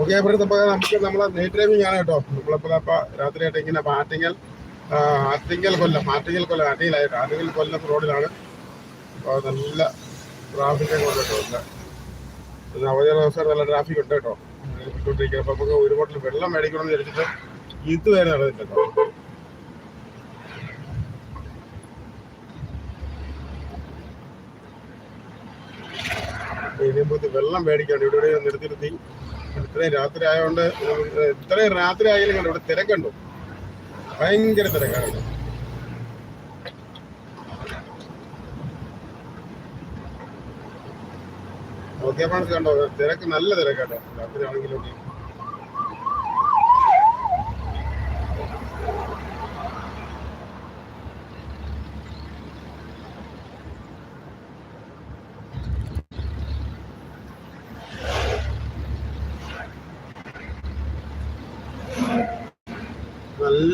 Okay ഇവിടുത്തെ നമുക്ക് നമ്മളെ നൈറ്റ് ഡ്രൈവിംഗ് ആണ് കേട്ടോ. നമ്മളിപ്പോൾ അപ്പോൾ രാത്രിയായിട്ട് ഇങ്ങനെ ആറ്റിങ്ങൽ ആറ്റിങ്ങൽ കൊല്ലം ആറ്റിങ്ങൽ കൊല്ലം ആറ്റിങ്ങലായിട്ട് ആറ്റിങ്ങൽ കൊല്ലം റോഡിലാണ്. അപ്പോൾ നല്ല ട്രാഫിക് ഒക്കെ ഉണ്ട് കേട്ടോ ഇന്ന്. ഇന്ന് അവധി ദിവസം നല്ല ട്രാഫിക് ഉണ്ട് കേട്ടോ. വിട്ടുകൊണ്ടിരിക്കുക അപ്പോൾ നമുക്ക് ഒരു ബോട്ടിൽ വെള്ളം മേടിക്കണം എന്ന് വിചാരിച്ചിട്ട് ഇത് വരെ നടന്നില്ല കേട്ടോ. വെള്ളം മേടിക്കാണ്ട് ഇവിടെ നിർത്തി. ഇത്രയും രാത്രി ആയതുകൊണ്ട് ഇത്രയും രാത്രി ആയാലും കണ്ടു ഇവിടെ തിരക്കുണ്ടോ? ഭയങ്കര തിരക്കാണ്. ഓക്കെ കണ്ടോ തിരക്ക് നല്ല തിരക്കാട്ടോ രാത്രി ആണെങ്കിലും ഒക്കെ.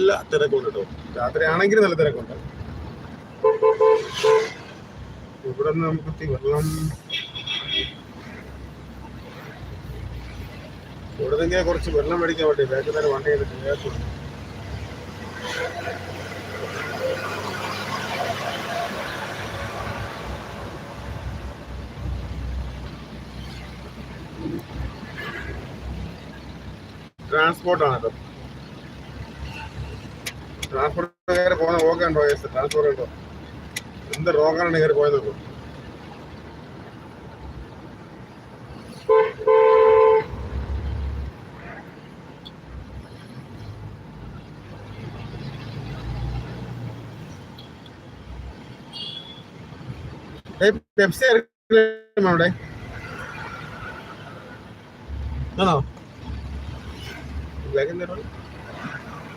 നല്ല തിരക്കുണ്ട് കേട്ടോ. രാത്രി ആണെങ്കിൽ നല്ല തിരക്കുണ്ട്. ഇവിടെ നിന്ന് നമുക്ക് വെള്ളം ഇവിടെ കുറച്ച് വെള്ളം മേടിക്കാൻ വേണ്ടി ബാക്കി തന്നെ വണ്ടി ചെയ്തിട്ട് ട്രാൻസ്പോർട്ടാണ് കേട്ടോ. ട്രാൻസ്പോർട്ട് കയറി ഉണ്ടോ എസ് ട്രാൻസ്പോർട്ട് ഉണ്ടോ എന്ത് റോക്കാണ് കയറി പോയത് പെപ്സി അവിടെ? ആണോ?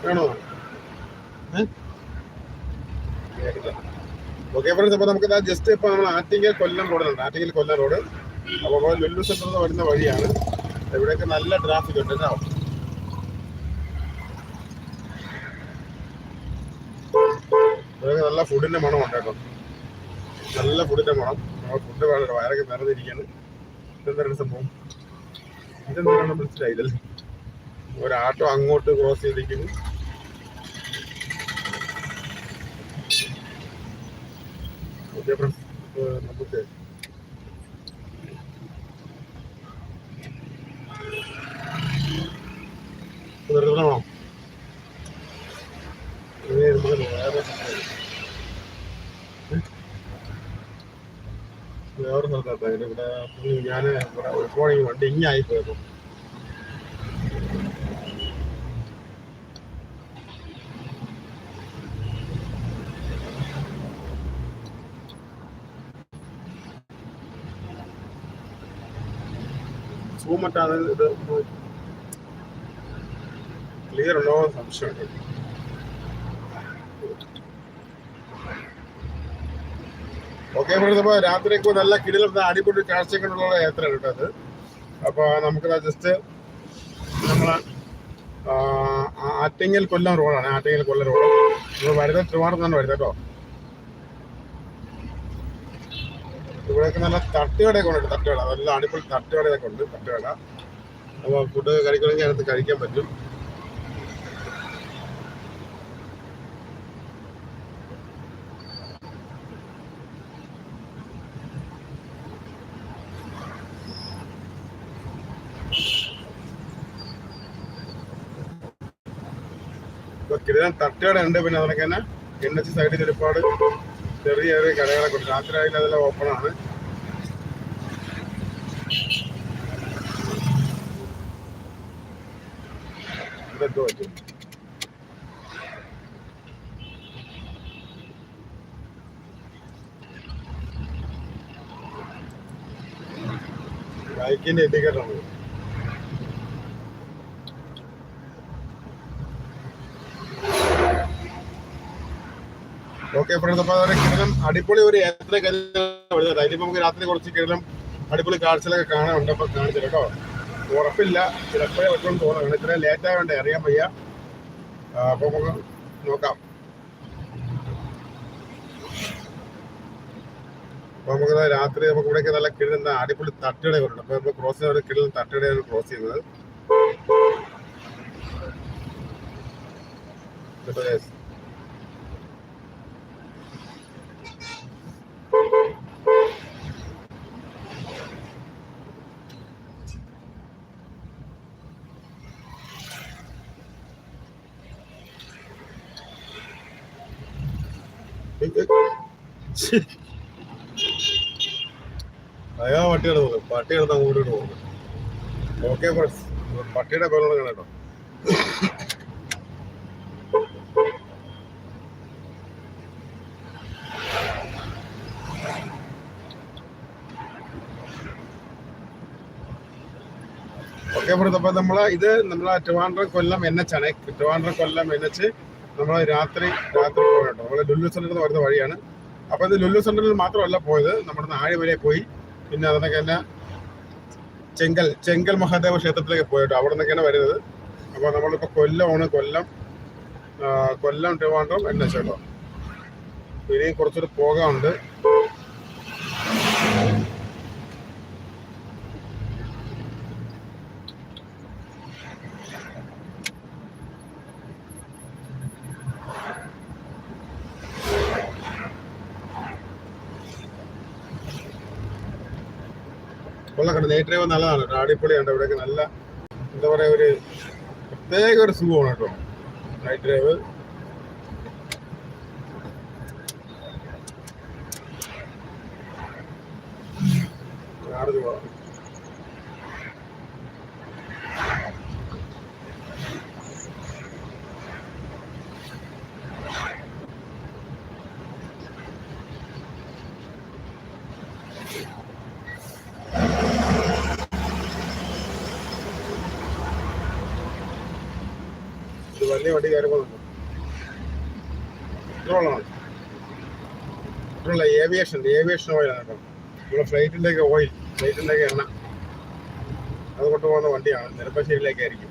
വേണോ? ഓക്കെ ഫ്രണ്ട്സ് അപ്പോൾ നമുക്ക് ജസ്റ്റ് ഇപ്പോൾ നമ്മൾ ആറ്റിങ്ങൽ കൊല്ലം റോഡിലുണ്ട് ആറ്റിങ്ങൽ കൊല്ലം റോഡ് അപ്പോൾ ലുല്ലു നിന്ന് വരുന്ന വഴിയാണ്. ഇവിടെയൊക്കെ നല്ല ട്രാഫിക് ഉണ്ട് കേട്ടോ. ഇവിടെയൊക്കെ നല്ല ഫുഡിന്റെ മണമുണ്ട് കേട്ടോ. നല്ല ഫുഡിന്റെ മണം. ഫുഡ് വേണം വയറൊക്കെ നിറഞ്ഞിരിക്കുകയാണ്. ഇതെന്താണ് സംഭവം? ഇതെന്താണ് മനസ്സിലായില്ലല്ലേ ഒരു ആട്ടോ അങ്ങോട്ട് ക്രോസ് ചെയ്തിരിക്കുന്നു. ഫ്രണ്ട്സ് നമുക്ക് വേറെ സ്ഥലത്താ ഇവിടെ ഞാൻ ഇവിടെ ഒരുപാട് വണ്ടി ഇങ്ങായി പോയപ്പോ ആണ് ഇത് ക്ലിയർ ഉണ്ടോ സംശയമുണ്ട്. ഓക്കെ അപ്പോൾ രാത്രിക്ക് നല്ല കിടിലും അടിപൊളി കാഴ്ചകളുള്ള യാത്ര കേട്ടോ അത്. അപ്പോൾ നമുക്ക് ജസ്റ്റ് നമ്മൾ ആറ്റിങ്ങൽ കൊല്ലം റോഡാണ് ആറ്റിങ്ങൽ കൊല്ലം റോഡ് നമ്മൾ വരുന്നത് ത്രിവാണത്താണ് വരുന്നത് കേട്ടോ. ഇവിടെയൊക്കെ നല്ല തട്ടുകടയൊക്കെ ഉണ്ട് തട്ടുകട. നല്ല അടിപൊളി തട്ടുകടയൊക്കെ ഉണ്ട് തട്ടുകട. അപ്പോൾ ഫുഡ് കഴിക്കണമെങ്കിൽ അതിനകത്ത് കഴിക്കാൻ പറ്റും. തട്ടുകട ഉണ്ട് പിന്നെ അതിനൊക്കെ തന്നെ എൻ എച്ച് സൈഡിൽ ഒരുപാട് ചെറിയ ചെറിയ കടകളൊക്കെ ഉണ്ട്. രാത്രി ആയാലും അതെല്ലാം ഓപ്പൺ ആണ് ഇതെന്തോ അടിപൊളി ഒരു യാത്ര കഴിഞ്ഞാൽ അതിലിപ്പോൾ നമുക്ക് രാത്രി കുറച്ച് കിടലം അടിപൊളി കാഴ്ചകളൊക്കെ കാണാനുണ്ട്. അപ്പോൾ കാണിച്ചു കേട്ടോ. ഉറപ്പില്ല. ചിലപ്പോൾ ഇറക്കും തോന്നുന്നു. ഇത്രയും ലേറ്റ് ആയതുകൊണ്ട് അറിയാൻ വയ്യ. അപ്പൊ നമുക്ക് നോക്കാം. അപ്പൊ നമുക്ക് രാത്രി നമുക്ക് ഇവിടെ നല്ല കിഴി അടിപൊളി തട്ടുകട വരുന്നുണ്ട് അപ്പൊ നമ്മൾ ക്രോസ് ചെയ്യുന്ന കിഴിൽ തട്ടിടയാണ് ക്രോസ് ചെയ്യുന്നത്. കേട്ടോ guys. അയാ പട്ടി എടുത്ത് അങ്ങോട്ട് പോകും ഓക്കെ പട്ടിയുടെ കൊല്ലണം കേട്ടോ. ഓക്കെ അപ്പൊ നമ്മൾ ഇത് നമ്മളെ ട്രിവാൻഡ്രം കൊല്ലം എൻ എച്ച് ആണ്. ട്രിവാൻഡ്രം കൊല്ലം എൻ എച്ച് നമ്മൾ രാത്രി രാത്രി പോയിട്ടോ നമ്മൾ ലുല്ലു സെന്ററിൽ നിന്ന് വരുന്ന വഴിയാണ്. അപ്പോൾ ഇത് ലുല്ലു സെന്ററിൽ മാത്രമല്ല പോയത്. നമ്മുടെ നാഴി വരെ പോയി. പിന്നെ അതിനൊക്കെ തന്നെ ചെങ്കൽ ചെങ്കൽ മഹാദേവ ക്ഷേത്രത്തിലേക്ക് പോയിട്ടോ. അവിടെ നിന്നൊക്കെയാണ് വരുന്നത്. അപ്പൊ നമ്മളിപ്പോ കൊല്ലമാണ്. കൊല്ലം കൊല്ലം ട്രിവാൻഡ്രം എൻ എച്ച് ഇനിയും കുറച്ചൊരു പോകാനുണ്ട്. കൊല്ലം കണ്ടു നൈറ്റ് ഡ്രൈവ് നല്ലതാണ് കേട്ടോ അടിപൊളിയുണ്ട് ഇവിടെയൊക്കെ നല്ല എന്താ പറയുക ഒരു പ്രത്യേക ഒരു സുഖമാണ് കേട്ടോ. നൈറ്റ് ഡ്രൈവ് ചാർജ് പോവാം വലിയ വണ്ടി കയറി പെട്രോളാണ് ഇത്രയുള്ളതാണ്. ഏവിയേഷൻ ഏവിയേഷൻ ഓയിലാണ് കേട്ടോ. നമ്മുടെ ഫ്ലൈറ്റിന്റെയൊക്കെ ഓയിൽ ഫ്ലൈറ്റിന്റെയൊക്കെ എണ്ണ. അത് കൊണ്ടുപോകുന്ന വണ്ടിയാണ്. നെടുമ്പശ്ശേരിയിലേക്കായിരിക്കും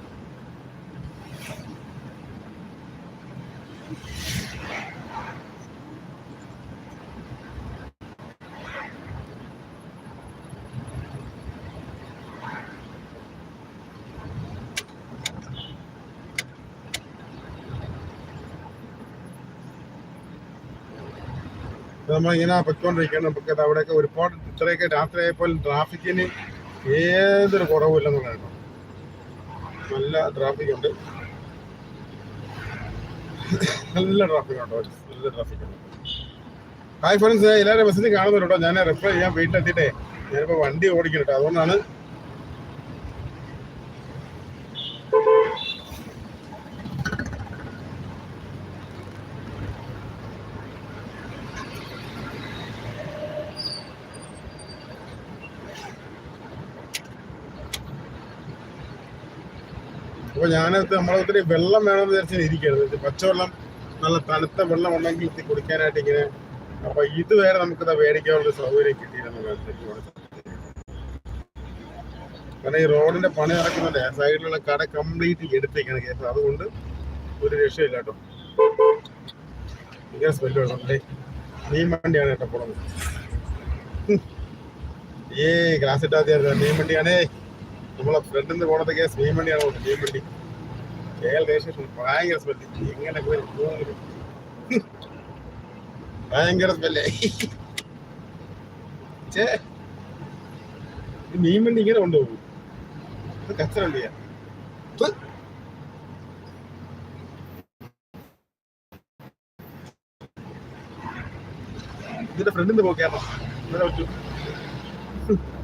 നമ്മളിങ്ങനെ പൊയ്ക്കൊണ്ടിരിക്കുകയാണ്. നമുക്ക് അവിടെയൊക്കെ ഒരുപാട് ഇത്രയൊക്കെ രാത്രിയായപ്പോൾ ട്രാഫിക്കിന് ഏതൊരു കുറവില്ലെന്നുള്ളത് കേട്ടോ നല്ല ട്രാഫിക് ഉണ്ട്. നല്ല ട്രാഫിക് ഉണ്ടോ. നല്ല ട്രാഫിക് ഹായ് ഫ്രണ്ട്സ് എല്ലാവരും ബസ്സിൽ കാണുന്നുണ്ടോ ഞാൻ റിപ്ലൈ ചെയ്യാൻ വീട്ടിലെത്തിയിട്ടേ. ഞാനിപ്പോൾ വണ്ടി ഓടിക്കണം കേട്ടോ അതുകൊണ്ടാണ് അപ്പൊ ഞാനത് നമ്മളൊത്തിരി വെള്ളം വേണമെന്ന് വിചാരിച്ചാൽ ഇരിക്കരുത് പച്ചവെള്ളം നല്ല തണുത്ത വെള്ളം ഉണ്ടെങ്കിൽ ഇത് കുടിക്കാനായിട്ട് ഇങ്ങനെ അപ്പൊ ഇത് നമുക്ക് നമുക്കിത് മേടിക്കാനുള്ള സൗകര്യം കിട്ടിയിരുന്നുള്ളത് കാരണം ഈ റോഡിന്റെ പണി നടക്കുന്നുണ്ട് സൈഡിലുള്ള കട കംപ്ലീറ്റ് എടുത്തേക്കാണ് കേസ്. അതുകൊണ്ട് ഒരു രക്ഷയില്ല കേട്ടോ. ഇങ്ങനെ സ്മെല്ല് വണ്ടിയാണ് കേട്ടോ ഏ ഗ്ലാസ് ഇട്ടാത്തിയായിരുന്നു മീൻ വണ്ടിയാണേ. നമ്മളെ ഫ്രണ്ടിൽ നിന്ന് പോണത് കേസ് മീൻ വണ്ടിയാണ് പോകുന്നത് മീൻ കെ കേരള ദേശം ഭയങ്കര സ്മെല്ല് എങ്ങനെ ഭയങ്കര സ്മെല്ലേ ചേ ഇത് മീൻ വണ്ടി ഇങ്ങനെ കൊണ്ടുപോകും. കച്ചറ വണ്ടിയാ. ഇതിന്റെ ഫ്രണ്ടിന്ന് നിന്ന് ഇന്നലെ ഇവിടെ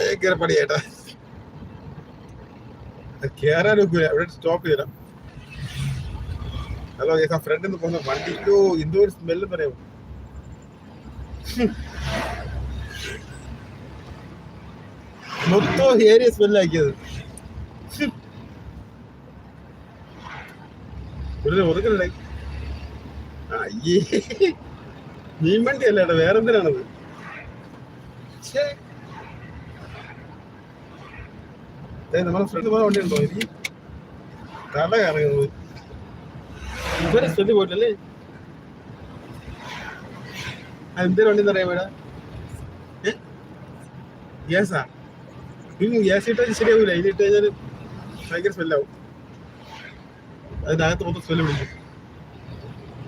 പറ്റൂ ഭയങ്കര പണിയേട്ടാ കേറാൻ ഒക്കില്ല. ഇവിടെ സ്റ്റോപ്പ് ചെയ്യണം. ഹലോ ആ ഫ്രണ്ടിൽ നിന്ന് പോകുന്ന വണ്ടിക്കോ എന്തോ ഒരു സ്മെല്ല് പറയാമോ? മൊത്തം ഏരിയ സ്മെല്ലാക്കിയത് ഒരു ഒതുക്കല്ലേ അയ്യേ. മീൻ വണ്ടി അല്ല വേറെ വേറെന്തിനാണത്? ഛേ. ഏ, നമ്മളെ ഫ്രണ്ട് പോയ വണ്ടി ഉണ്ടോ? എനിക്ക് തല കറങ്ങുന്നത് ഇതുവരെ ശ്രദ്ധ പോയിട്ടല്ലേ? എന്തേലും വണ്ടി അറിയാം ഇവിടെ ഗ്യാസാ? പിന്നെ ഗ്യാസ് ഇട്ടാൽ ശരിയാവില്ല ഇതിട്ട് കഴിഞ്ഞാൽ ഭയങ്കര സ്മെല്ലാവും. അതിനകത്ത് മൊത്തം സ്മെല്ല് പിടിക്കും.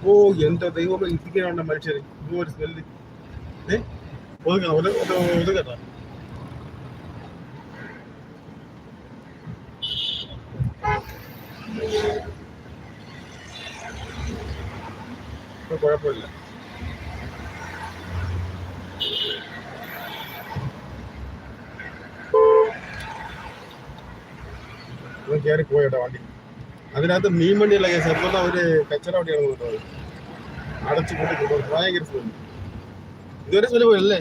ഓ എന്റെ ദൈവമേ ഇരിക്കാനുണ്ട് മനുഷ്യർ ഇതുപോലെ സ്മെല്ല് ഏ? ഒതുക്കണം ഒതു ഒതുക്കട്ടാ കുഴപ്പമില്ല. കയറി പോയട്ടോ വണ്ടി. അതിനകത്ത് മീൻ വണ്ടിയല്ല കേസ്. എപ്പോഴും അവർ കച്ചറ വണ്ടിയാണ് കൊണ്ടുപോയത്. അടച്ചു കൂട്ടി കൊണ്ടുപോകും ഭയങ്കര സ്മെല്ല് ഇതുവരെ സ്മെല്ല് പോയല്ലേ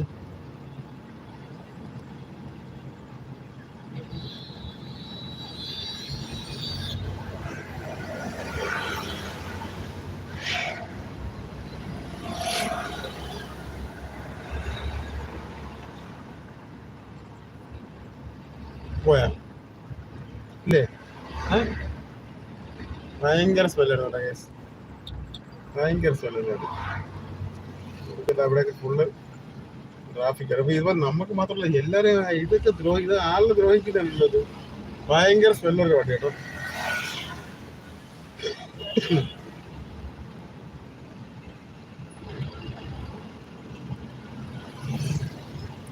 പോയാ ഇല്ലേ ഏ? ഭയങ്കര സ്മെല്ലായിരുന്നു കേട്ടോ ഭയങ്കര സ്മെല്ലായിരുന്നു അവിടെയൊക്കെ ഫുള്ള് ട്രാഫിക് അപ്പൊ ഇപ്പൊ നമുക്ക് മാത്രമല്ല എല്ലാരെയും ഇതൊക്കെ ദ്രോഹി ഇത് ആളിനെ ദ്രോഹിക്കുന്നുണ്ടല്ലോ ഭയങ്കര സ്മെല്ലുള്ള വണ്ടി കേട്ടോ.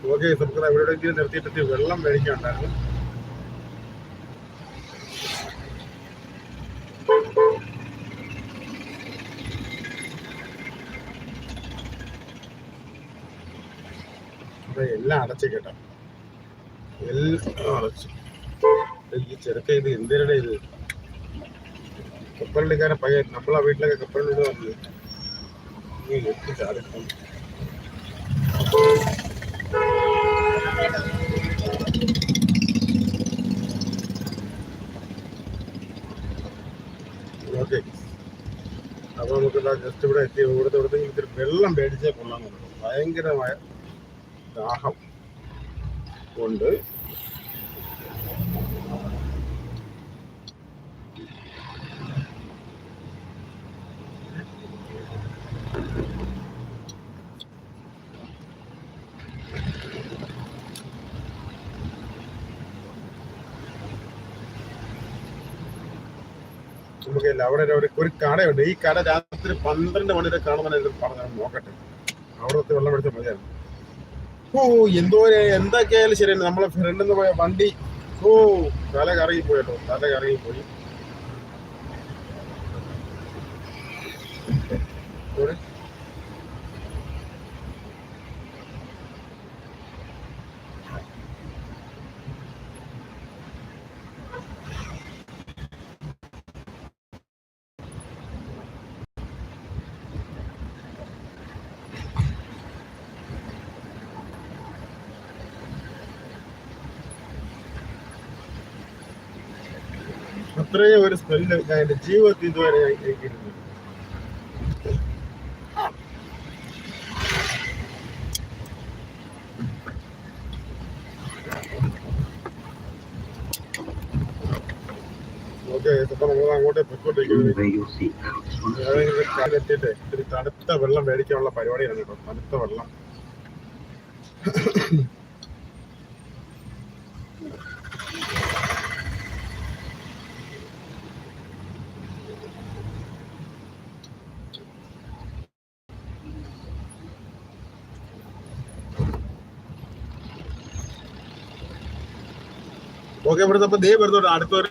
ഓക്കെ നമുക്ക് എവിടെയെങ്കിലും നിർത്തിയിട്ടെത്തി വെള്ളം മേടിക്കാനുണ്ടായിരുന്നു. അപ്പൊ എല്ലാം അടച്ചു കേട്ടോ. എല്ലാം അടച്ചു. ഈ ചെറുക്ക ഇത് എന്തിനാണ് ഇത്? കപ്പലിക്കാരെ പയ്യ നമ്മളെ വീട്ടിലൊക്കെ കപ്പലിനോട് വന്നത് നീ എത്തി ചാടിക്കും ഓക്കെ. അപ്പൊ നമുക്ക് ജസ്റ്റ് ഇവിടെ എത്തി. ഇവിടുത്തെ ഇവിടുത്തെ ഇത്തിരി വെള്ളം മേടിച്ചേ കൊള്ളാൻ തോന്നുന്നു ഭയങ്കരമായ ദാഹം കൊണ്ട് നമുക്ക് അവിടെ ഒരു ഒരു കടയുണ്ട് ഈ കട രാത്രി പന്ത്രണ്ട് മണി വരെ കാണുമെന്ന് പറഞ്ഞു നോക്കട്ടെ. അവിടെ ഒത്തിരി വെള്ളം മേടിച്ചാൽ മതിയായിരുന്നു. ഓ എന്തോ എന്തൊക്കെയായാലും ശരിയാണ് നമ്മളെ ഫ്രണ്ടിൽ നിന്ന് പോയ വണ്ടി ഓ തല കറങ്ങി പോയട്ടോ തല കറങ്ങി പോയി. അത്രയും ഒരു സ്മെല്ല് ഞാൻ എന്റെ ജീവിതത്തിൽ ഇതുവരെ അങ്ങോട്ട് പൊയ്ക്കൊണ്ടിരിക്കുന്നത് ഇത്തിരി തണുത്ത വെള്ളം മേടിക്കാനുള്ള പരിപാടിയാണ് കേട്ടോ. തണുത്ത വെള്ളം. ഓക്കെ ഇവിടുന്ന് അപ്പൊ ദേ വരുന്നുണ്ട്. അടുത്തൊരു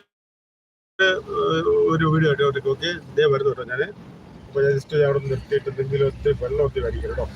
ഒരു വീഡിയോ ആയിട്ട് ഓക്കെ ദേ വരുന്നു കേട്ടോ ഞാൻ അപ്പൊ ഞാൻ ജസ്റ്റ് അവിടെ നിർത്തിയിട്ട് എന്തെങ്കിലും ഒത്തിരി വെള്ളം ഒത്തിരി കഴിക്കണം കേട്ടോ